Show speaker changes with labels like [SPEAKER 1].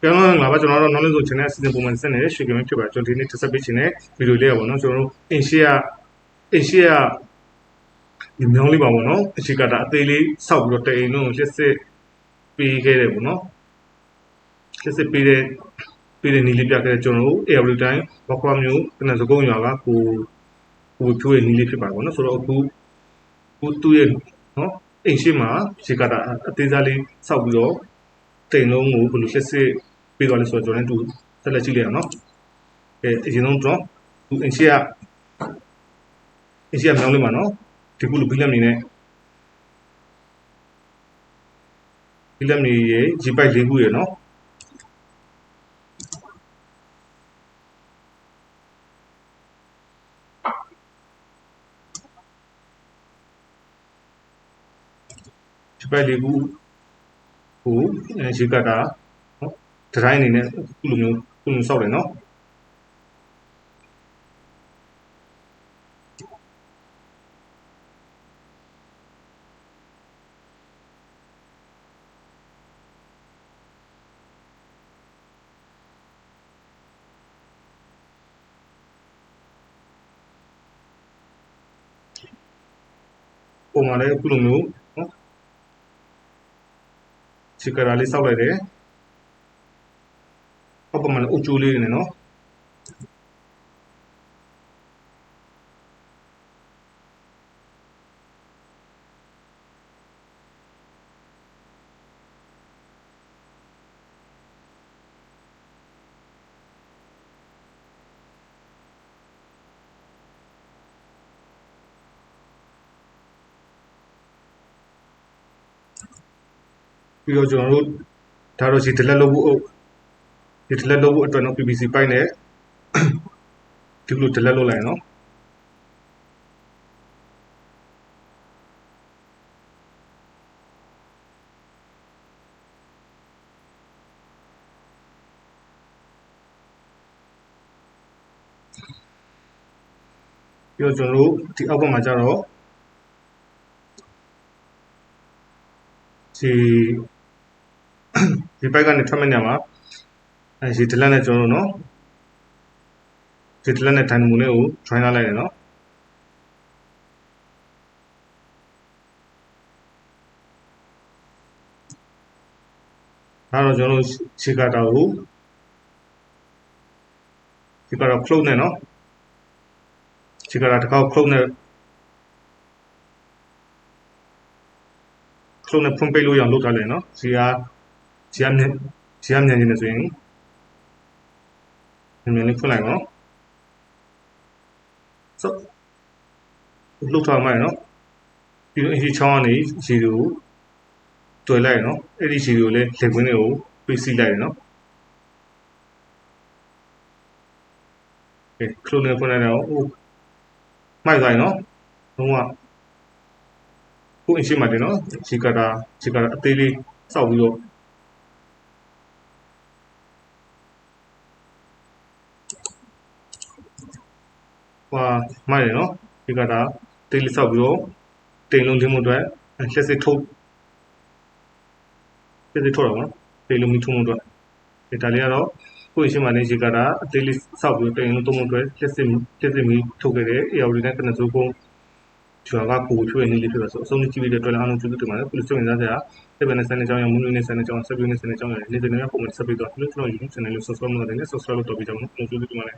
[SPEAKER 1] ပြန်တော့ငါပါကျွန်တော်တို့ knowledge zone channel အစီအစဉ်ပုံမှန်ဆက်နေတဲ့ရွှေကမဖြစ်ပါကျွန်တော်ဒီနေ့တက်ဆက်ပေးချင်တဲ့ဗီဒီယိုလေးပါပေါ့နော်ကျွန်တော်တို့အင်ရှီယာအင်ရှီယာဒီမြောင်းလေးပါပေါ့နော်အရှိကတာအသေးလေးစောက်ပြီးတော့တအိမ်လုံးလက်စစ်ပေးခဲ့တယ်ပေါ့နော်လက်စစ်ပေးတဲ့ပေးတဲ့နီလေးပြခဲ့တဲ့ကျွန်တော်တို့ every time ဘကွာမျိုးကနစကုန်းရွာကကိုကိုဖြိုးရဲ့နီလေးဖြစ်ပါပေါ့နော်ဆိုတော့အခုကိုသူ့ရဲ့နော်အိမ်ရှိမှာရှိကတာအသေးစားလေးစောက်ပြီးတော့တိမ်လုံးကိုဘယ်လိုလက်စစ် ပေးသွားလဲဆိုတော့ကျွန်တော်တို့ဆက်လက်ကြည့်လိုက်အောင်နော်အဲအရင်ဆုံးကျွန်တော်သူအင်ရှိကအင်ရှိကမြောင်းလေးမှာနော်ဒီခုလိုဘီလက်နေနဲ့ဘီလက်နေရဲ့ဂျီပိုက်လေးခုရယ်နော်ဂျီပိုက်လေးခုကိုအဲဂျီကတာနော် ဒီဇိုင်းအနေနဲ့ခုလိုမျိုးခုလိုစောက်တယ်နော်ပုံမှန်လည်းအခုလိုမျိုးနော်ချီကရာလေးစောက်လိုက်တယ် အောက်ပုံမှန်လည်းအုပ်ကျိုးလေးနေနော်ပြီးတော့ကျွန်တော်တို့ဒါတော့ဒီဒလက်လုပ်ဖို့အုပ် ဒီဒလက်လုပ်ဖို့အတွက်နော် PPC ပိုက်နဲ့ဒီလိုဒလက်လုပ်လိုက်နော်ပြီးတော့ကျွန်တော်တို့ဒီအောက်ဘက်မှာကျတော့ဒီဒီဘက်ကနေထွက်မဲ့ညမှာ အဲဒီဒလက်နဲ့ကျွန်တော်တို့နော်ဒီဒလက်နဲ့ဒိုင်နမိုလေးကို join လာလိုက်တယ်နော်ဒါတော့ကျွန်တော်တို့ခြေကတာကိုခြေကတာ float နဲ့နော်ခြေကတာတစ်ခေါက် float နဲ့ flow နဲ့ဖွင့်ပိတ်လို့ရအောင်လုပ်ထားလိုက်နော်ဇီယာဇီယာမြင်ဇီယာမြင်နေတယ်ဆိုရင် မြင်မြင်လေးဖွင့်လိုက်နော်ဆိုလုပ်ထားမှနော်ပြီးတော့အရှိချောင်းကနေဇီကိုတွယ်လိုက်နော်အဲ့ဒီဇီကိုလည်းလက်ကွင်းတွေကိုပိတ်စီလိုက်နော်ကဲ clone နဲ့ဖွင့်လိုက်တော့ဟိုမိုက်သွားနော်လုံးဝကိုအင်ရှိမှတယ်နော်ခြေကတာခြေကတာအသေးလေးစောက်ပြီးတော့ ဟွာမိုက်တယ်နော်ခြေကတာတေးလေးစောက်ပြီးတော့တိမ်လုံးလင်းမှုအတွက်လက်စစ်ထုတ်လက်စစ်ထုတ်တော့နော်တိမ်လုံးမီထုံးမှုအတွက်ဒါလေးကတော့ကိုရှိမှလည်းခြေကတာအသေးလေးစောက်ပြီးတော့တိမ်လုံးသုံးမှုအတွက်လက်စစ်လက်စစ်မီထုတ်ခဲ့တဲ့ AR နဲ့ကနစိုးကုန်းကျွန်တော်ကကိုချွေနေလေးဖြစ်ပါဆိုအဆုံးကြည့်ပြီးတဲ့အတွက်လည်းအားလုံးကျေးဇူးတင်ပါတယ်ခုလိုစိတ်ဝင်စားစရာစိတ်ပဲနဲ့ဆန်တဲ့ကြောင်းရမွေးနေ့နဲ့ဆန်တဲ့ကြောင်းဆက်ပြီးနဲ့ဆန်တဲ့ကြောင်းရနေ့စဉ်နဲ့ပုံမှန်ဆက်ပြီးတော့ကျွန်တော် YouTube channel ကို subscribe လုပ်နေတယ် subscribe လုပ်တော့ပြီးကြောင်းလို့ကျေးဇူးတင်ပါတယ်